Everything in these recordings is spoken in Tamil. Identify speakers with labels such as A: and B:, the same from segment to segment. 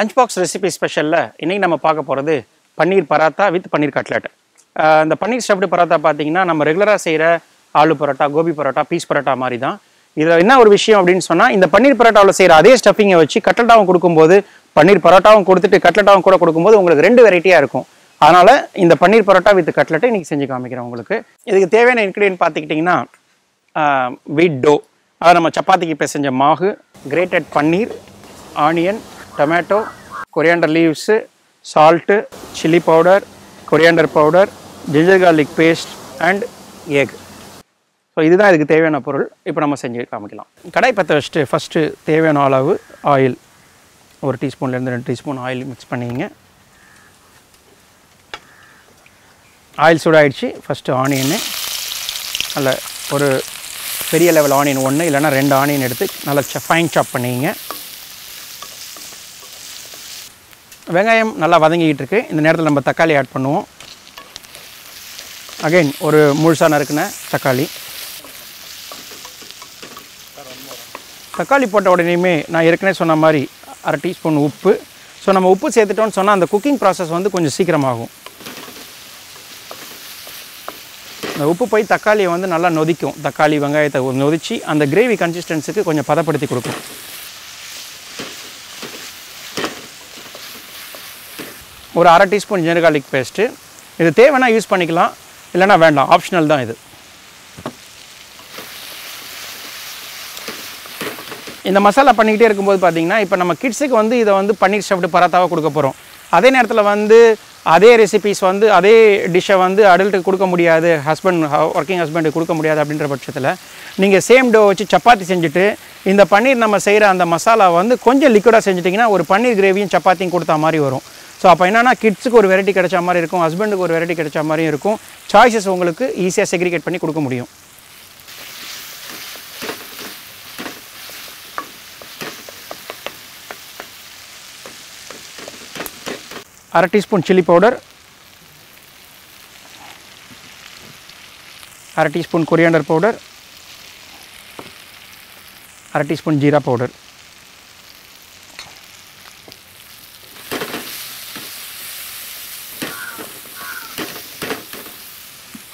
A: லஞ்ச் பாக்ஸ் ரெசிபி ஸ்பெஷலில் இன்றைக்கி நம்ம பார்க்க போகிறது பன்னீர் பராத்தா வித் பன்னீர் கட்லெட் இந்த பன்னீர் ஸ்டப்டு பராத்தா பார்த்தீங்கன்னா நம்ம ரெகுலராக செய்கிற ஆலு பரோட்டா கோபி பரோட்டா பீஸ் பரோட்டா மாதிரி தான் இதில் என்ன ஒரு விஷயம் அப்படின்னு சொன்னால் இந்த பன்னீர் பரோட்டாவில் செய்கிற அதே ஸ்டஃபிங்கை வச்சு கட்லட்டாவும் கொடுக்கும்போது பன்னீர் பரோட்டாவும் கொடுத்துட்டு கட்லட்டாவும் கூட கொடுக்கும்போது உங்களுக்கு ரெண்டு வெரைட்டியாக இருக்கும். அதனால் இந்த பன்னீர் பரோட்டா வித் கட்லெட்டை இன்றைக்கி செஞ்சு காமிக்கிறேன் உங்களுக்கு. இதுக்கு தேவையான இன்க்ரீடியன்ட் பார்த்துக்கிட்டிங்கன்னா வீட் டோ அதை நம்ம சப்பாத்திக்கு பிசைஞ்ச மாவு grated paneer onion tomato coriander leaves salt chilli powder coriander powder ginger garlic paste and egg. So இதுதான் இதுக்கு தேவையான பொருள். இப்போ நம்ம செஞ்சு காமிக்கலாம். கடாய் பற்ற வச்சுட்டு ஃபஸ்ட்டு தேவையான அளவு ஆயில் ஒரு டீஸ்பூன்லேருந்து ரெண்டு டீஸ்பூன் ஆயில் மிக்ஸ் பண்ணிங்க. ஆயில் சூடாயிடுச்சு. ஃபஸ்ட்டு ஆனியன் நல்ல ஒரு பெரிய லெவல் ஆனியன் ஒன்று இல்லைன்னா ரெண்டு ஆனியன் எடுத்து நல்லா ஃபைன் சாப் பண்ணிங்க. வெங்காயம் நல்லா வதங்கிக்கிட்டு இருக்குது இந்த நேரத்தில் நம்ம தக்காளி ஆட் பண்ணுவோம். அகைன் ஒரு முழுசாக நறுக்குன தக்காளி. தக்காளி போட்ட உடனேயுமே நான் ஏற்கனவே சொன்ன மாதிரி அரை டீஸ்பூன் உப்பு. ஸோ நம்ம உப்பு சேர்த்துட்டோம்னு சொன்னால் அந்த குக்கிங் ப்ராசஸ் வந்து கொஞ்சம் சீக்கிரமாகும். அந்த உப்பு போய் தக்காளியை வந்து நல்லா நொதிக்கும். தக்காளி வெங்காயத்தை நொதிச்சு அந்த கிரேவி கன்சிஸ்டன்ஸுக்கு கொஞ்சம் பதப்படுத்தி கொடுக்கும். ஒரு அரை டீஸ்பூன் ஜிஞ்சர் பேஸ்ட்டு. இது தேவைன்னா யூஸ் பண்ணிக்கலாம் இல்லைன்னா வேண்டாம். ஆப்ஷனல் தான் இது. இந்த மசாலா பண்ணிக்கிட்டே இருக்கும்போது பார்த்தீங்கன்னா இப்போ நம்ம கிட்ஸுக்கு வந்து இதை வந்து பன்னீர் ஸ்டஃப்டு பராத்தாவாக கொடுக்க போகிறோம் அதே நேரத்தில் வந்து அதே ரெசிபிஸ் வந்து அதே டிஷ்ஷை வந்து அடல்ட்டுக்கு கொடுக்க முடியாது ஹஸ்பண்ட் ஒர்க்கிங் ஹஸ்பண்டுக்கு கொடுக்க முடியாது அப்படின்ற பட்சத்தில் நீங்கள் சேம் டோ வச்சு சப்பாத்தி செஞ்சுட்டு இந்த பன்னீர் நம்ம செய்கிற அந்த மசாலா வந்து கொஞ்சம் லிக்விடாக செஞ்சுட்டிங்கன்னா ஒரு பன்னீர் கிரேவியும் சப்பாத்தியும் கொடுத்தா மாதிரி வரும். ஸோ அப்போ என்னன்னா கிட்ஸுக்கு ஒரு வெரைட்டி கிடைச்ச மாதிரி இருக்கும் ஹஸ்பண்டுக்கு ஒரு வெரைட்டி கிடைச்ச மாதிரியும் இருக்கும். சாய்ஸஸ் உங்களுக்கு ஈஸியாக செக்ரிகேட் பண்ணி கொடுக்க முடியும். அரை டீஸ்பூன் சில்லி பவுடர். அரை டீஸ்பூன் கொரியாண்டர் பவுடர். அரை டீஸ்பூன் ஜீரா பவுடர்.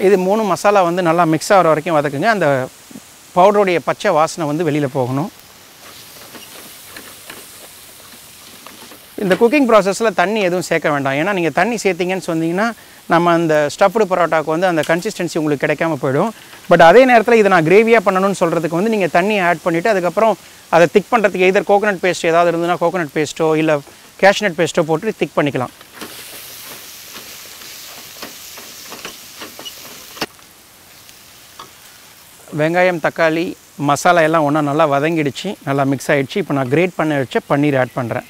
A: இது மூணு மசாலா வந்து நல்லா மிக்ஸ் ஆகிற வரைக்கும் வதக்குங்க. அந்த பவுடருடைய பச்சை வாசனை வந்து வெளியில் போகணும். இந்த குக்கிங் ப்ராசஸில் தண்ணி எதுவும் சேர்க்க வேண்டாம். ஏன்னா நீங்கள் தண்ணி சேர்த்தீங்கன்னு சொன்னீங்கன்னா நம்ம அந்த ஸ்டஃப்டு பரோட்டாக்கு வந்து அந்த கன்சிஸ்டன்சி உங்களுக்கு கிடைக்காம போயிடும். பட் அதே நேரத்தில் இதை நான் கிரேவியாக பண்ணணும்னு சொல்கிறதுக்கு வந்து நீங்கள் தண்ணியை ஆட் பண்ணிவிட்டு அதுக்கப்புறம் அதை திக் பண்ணுறதுக்கு எதர் கோகனட் பேஸ்ட் ஏதாவது இருந்ததுன்னா கோகனட் பேஸ்ட்டோ இல்லை கேஷ்நட் பேஸ்ட்டோ போட்டு திக் பண்ணிக்கலாம். வெங்காயம் தக்காளி மசாலா எல்லாம் ஒன்றா நல்லா வதங்கிடுச்சு நல்லா மிக்ஸ் ஆகிடுச்சு இப்போ நான் கிரேட் பண்ண வச்ச பன்னீர் ஆட் பண்ணுறேன்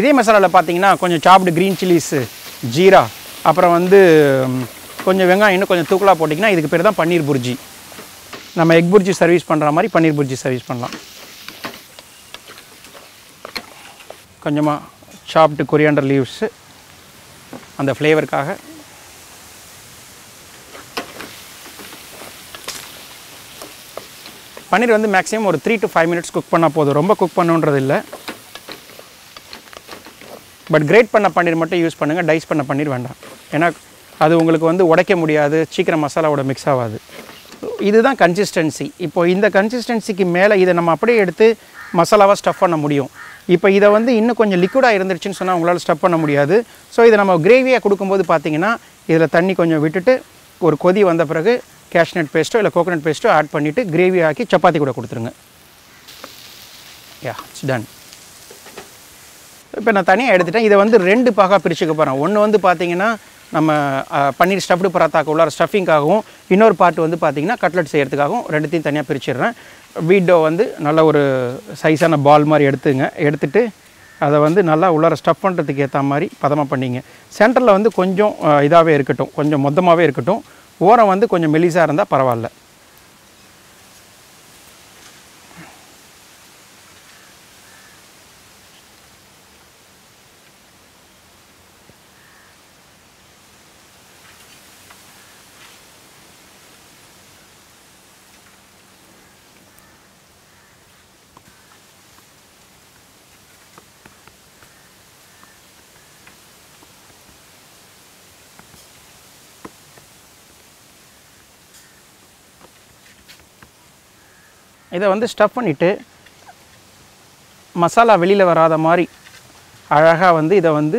A: இதே மசாலாவில் பார்த்தீங்கன்னா கொஞ்சம் சாப்பிடு க்ரீன் சில்லிஸு ஜீரா அப்புறம் வந்து கொஞ்சம் வெங்காயம் இன்னும் கொஞ்சம் தூக்கலாக போட்டிங்கன்னா இதுக்கு பேர் தான் பன்னீர் புர்ஜி. நம்ம எக் புர்ஜி சர்வீஸ் பண்ணுற மாதிரி பன்னீர் புர்ஜி சர்வீஸ் பண்ணலாம். கொஞ்சமாக சாப்பிட்டு கொரியாண்டர் லீவ்ஸு அந்த ஃப்ளேவருக்காக பன்னீர் வந்து மேக்ஸிமம் ஒரு three to five minutes cook பண்ணால் போதும். ரொம்ப குக் பண்ணுன்றது இல்லை பட் கிரேட் பண்ண பன்னீர் மட்டும் யூஸ் பண்ணுங்கள் டைஸ் பண்ண பன்னீர் வேண்டாம். ஏன்னா அது உங்களுக்கு வந்து உடைக்க முடியாது. சீக்கிரம் மசாலாவோட மிக்ஸ் ஆகாது. இதுதான் கன்சிஸ்டன்சி இப்போ இந்த கன்சிஸ்டன்சிக்கு மேலே இதை நம்ம அப்படியே எடுத்து மசாலாவாக ஸ்டஃப் பண்ண முடியும். இப்போ இதை வந்து இன்னும் கொஞ்சம் லிக்விடாக இருந்துருச்சுன்னு சொன்னால் உங்களால் ஸ்டஃப் பண்ண முடியாது. ஸோ இதை நம்ம கிரேவியாக கொடுக்கும்போது பார்த்தீங்கன்னா இதில் தண்ணி கொஞ்சம் விட்டுட்டு ஒரு கொதி வந்த பிறகு கேஷ்நட் பேஸ்ட்டோ இல்லை கோகோனட் பேஸ்ட்டோ ஆட் பண்ணிவிட்டு கிரேவி ஆக்கி சப்பாத்தி கூட கொடுத்துருங்க. யா இட்ஸ் டன் இப்போ நான் தனியாக எடுத்துட்டேன். இதை வந்து ரெண்டு பாகாக பிரிச்சுக்க போகிறேன் ஒன்று வந்து பார்த்தீங்கன்னா நம்ம பன்னீர் ஸ்டஃப்டு பராத்தாக்கு உள்ளார ஸ்டஃபிங்காகவும் இன்னொரு பார்ட் வந்து பார்த்தீங்கன்னா கட்லெட் செய்கிறதுக்காகவும் ரெண்டுத்தையும் தனியாக பிரிச்சிடுறேன். வீடோ வந்து நல்ல ஒரு சைஸான பால் மாதிரி எடுத்துங்க. எடுத்துட்டு அதை வந்து நல்லா உள்ளார ஸ்டஃப் பண்ணுறதுக்கு ஏற்ற மாதிரி பதமாக பண்ணிங்க. சென்டரில் வந்து கொஞ்சம் இதாகவே இருக்கட்டும். கொஞ்சம் மொத்தமாகவே இருக்கட்டும். ஓரம் வந்து கொஞ்சம் மெலிசாக இருந்தால் பரவாயில்ல. இதை வந்து ஸ்டஃப் பண்ணிவிட்டு மசாலா வெளியில் வராத மாதிரி அழகாக வந்து இதை வந்து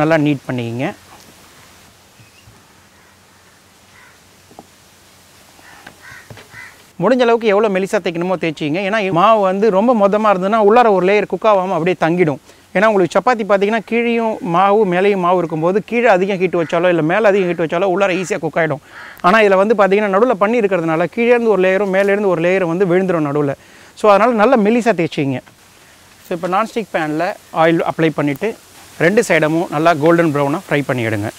A: நல்லா நீட் பண்ணிக்கிங்க. முடிஞ்ச அளவுக்கு எவ்வளோ மெலிசா தைக்கணுமோ தேய்ச்சிங்க ஏன்னா மாவு வந்து ரொம்ப மொதமாக இருந்ததுன்னா உள்ளார ஒரு லேயர் குக் ஆகாமல் அப்படியே தங்கிடும். ஏன்னா உங்களுக்கு சப்பாத்தி பார்த்தீங்கன்னா கீழேயும் மாவு மேலேயும் மாவு இருக்கும்போது கீழே அதிகம் ஹீட் வச்சாலோ இல்லை மேலே அதிகம் ஹீட் வச்சாலோ உள்ளார ஈஸியாக குக் ஆகிடும் ஆனால் இதில் வந்து பார்த்தீங்கன்னா நடுவில் பண்ணி இருக்கிறதுனால கீழேருந்து ஒரு லேயரும் மேலேருந்து ஒரு லேயரும் வந்து விழுந்துடும் நடுவில். ஸோ அதனால் நல்லா மெலிசாக தேய்ச்சிங்க. ஸோ இப்போ நான்ஸ்டிக் பேனில் ஆயில் அப்ளை பண்ணிவிட்டு ரெண்டு சைடமும் நல்லா கோல்டன் ப்ரௌனாக ஃப்ரை பண்ணிவிடுங்க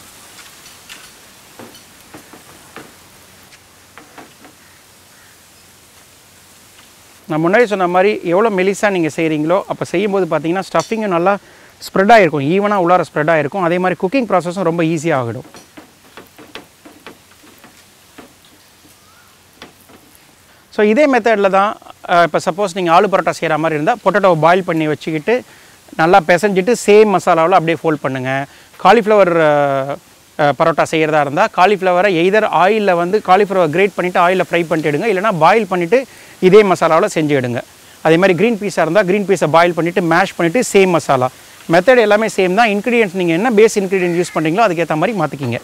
A: நான் முன்னாடி சொன்ன மாதிரி எவ்வளோ மெலிசாக நீங்கள் செய்கிறீங்களோ அப்போ செய்யும்போது பார்த்தீங்கன்னா ஸ்டஃபிங்கும் நல்லா ஸ்ப்ரெட் ஆகிருக்கும் ஈவனாக உள்ளார ஸ்ப்ரெட் ஆகிருக்கும் அதே மாதிரி குக்கிங் ப்ராசஸும் ரொம்ப ஈஸியாக ஆகிடும். ஸோ இதே மெத்தடில் தான் இப்போ சப்போஸ் நீங்கள் ஆலு பரோட்டா செய்கிற மாதிரி இருந்தால் பொட்டேட்டோவை பாயில் பண்ணி வச்சுக்கிட்டு நல்லா பிசைஞ்சிட்டு சேம் மசாலாவில் அப்படியே ஃபோல்ட் பண்ணுங்கள் காலிஃப்ளவர் பரோட்டா செய்கிறதா இருந்தால் காலிஃப்ளவரை எய்தர் ஆயிலில் வந்து காலிஃப்ளவர் கிரேட் பண்ணிவிட்டு ஆயிலில் ஃப்ரை பண்ணிட்டு எடுங்க. இல்லைனா பாயில் பண்ணிவிட்டு இதே மசாலாவில் செஞ்சு எடுங்க. அதே மாதிரி க்ரீன் பீஸாக இருந்தால் க்ரீன் பீஸை பாயில் பண்ணிவிட்டு மேஷ் பண்ணிவிட்டு சேம் மசாலா. மெத்தட் எல்லாமே சேம் தான். இன்க்ரீடியன்ஸ் நீங்கள் என்ன பேஸ் இன்க்ரீடியன்ட் யூஸ் பண்ணுறீங்களோ அதுக்கேற்ற மாதிரி மாற்றிக்கிங்க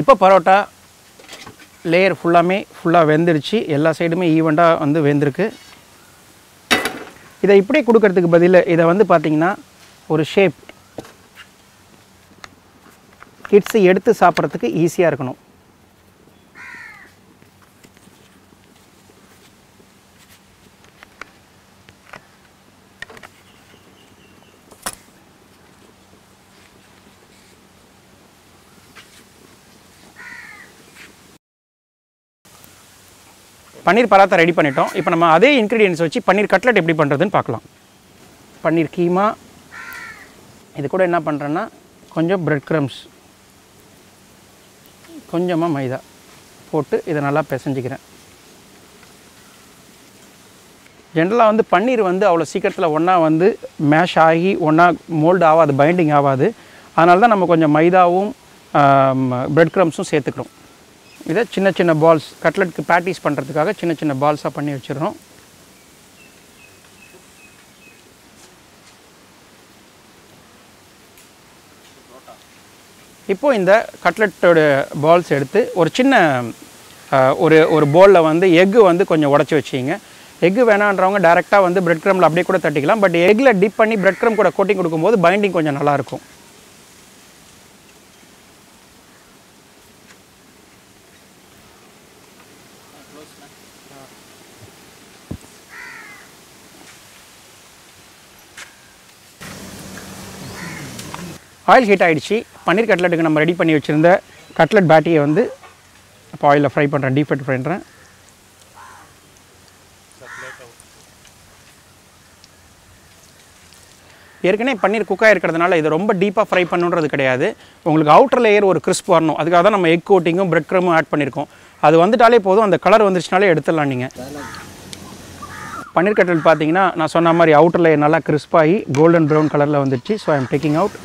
A: இப்போ பரோட்டா லேயர் ஃபுல்லாமே ஃபுல்லாக வெந்துடுச்சு எல்லா சைடுமே ஈவெண்ட்டாக வந்து வெந்திருக்கு. இதை இப்படியே கொடுக்கறதுக்கு பதில் இதை வந்து பார்த்தீங்கன்னா ஒரு ஷேப் கிட்ஸு எடுத்து சாப்பிட்றதுக்கு ஈஸியாக இருக்கணும். பன்னீர் பராத்தா ரெடி பண்ணிட்டோம். இப்போ நம்ம அதே இன்க்ரீடியன்ஸ் வச்சு பன்னீர் கட்லெட் எப்படி பண்ணுறதுன்னு பார்க்கலாம். பன்னீர் கீமா. இது கூட என்ன பண்ணுறேன்னா கொஞ்சம் பிரெட் க்ரம்ஸ் கொஞ்சமாக மைதா போட்டு இதை நல்லா பிசைஞ்சிக்கிறேன். ஜென்ரலாக வந்து பன்னீர் வந்து அவ்வளோ சீக்கிரத்தில் ஒன்றா வந்து மேஷ் ஆகி ஒன்றா மோல்டு ஆகாது பைண்டிங் ஆகாது. அதனால தான் நம்ம கொஞ்சம் மைதாவும் பிரெட் க்ரம்ஸும் சேர்த்துக்கிறோம். இதை சின்ன சின்ன பால்ஸ் கட்லெட்க்கு ப்ராக்டிஸ் பண்ணுறதுக்காக சின்ன சின்ன பால்ஸாக பண்ணி வச்சிடுறோம் இப்போது இந்த கட்லெட்டோட பால்ஸ் எடுத்து ஒரு சின்ன ஒரு ஒரு போலில் வந்து எக்கு வந்து கொஞ்சம் உடச்சி வச்சிங்க. எக்கு வேணான்றவங்க டேரெக்டாக வந்து பிரெட் க்ரமில் அப்படியே கூட தட்டிக்கலாம். பட் எக்கில் டிப் பண்ணி பிரெட் க்ரம் கூட கோட்டிங் கொடுக்கும்போது பைண்டிங் கொஞ்சம் நல்லாயிருக்கும் ஆயில் ஹீட் ஆகிடுச்சு பன்னீர் கட்லெட்டுக்கு நம்ம ரெடி பண்ணி வச்சுருந்த கட்லெட் பேட்டியை வந்து இப்போ ஆயிலில் ஃப்ரை பண்ணுறேன் டீப் ஃப்ரை பண்ணுறேன் ஏற்கனவே பன்னீர் குக்காக இருக்கிறதுனால இது ரொம்ப டீப்பாக ஃப்ரை பண்ணுன்றது கிடையாது. உங்களுக்கு அவுட்டர் லேயர் ஒரு கிறிஸ்ப் வரணும். அதுக்காக தான் நம்ம எக் கோட்டிங்கும் பிரெட் க்ரமும் ஆட் பண்ணியிருக்கோம் அது வந்துட்டாலே போதும். அந்த கலர் வந்துருச்சுனாலே எடுத்துடலாம் நீங்கள் பன்னீர் கட்டல் பார்த்தீங்கன்னா நான் சொன்ன மாதிரி அவுட்டர் லேயர் நல்லா கிறிஸ்பாகி கோல்டன் ப்ரௌன் கலரில் வந்துடுச்சு so I am taking out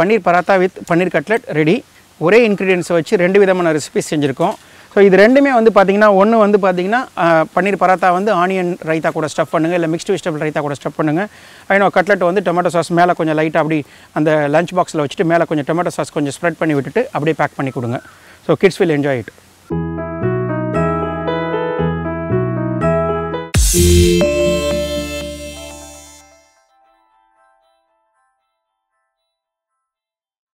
A: paneer paratha with paneer cutlet ready ஒரே இன்க்ரீடியன்ஸை வச்சு ரெண்டு விதமான ரெசிபிஸ் செஞ்சுருக்கோம். ஸோ இது ரெண்டுமே வந்து பார்த்திங்கன்னா ஒன்று வந்து பார்த்தீங்கன்னா பன்னீர் பராத்தா வந்து ஆனியன் ரைத்தா கூட ஸ்டஃப் பண்ணுங்கள் இல்லை மிக்ஸ்டு வெஜிடபிள் ரைத்தா கூட ஸ்டஃப் பண்ணுங்கள் இன்னும் கட்லெட் வந்து டொமேட்டோ சாஸ் மேலே கொஞ்சம் லைட்டாக அப்படி அந்த லஞ்ச் பாக்ஸில் வச்சுட்டு மேலே கொஞ்சம் டொமேட்டோ சாஸ் கொஞ்சம் ஸ்ப்ரெட் பண்ணி விட்டுட்டு அப்படியே பேக் பண்ணி கொடுங்க. So kids will enjoy it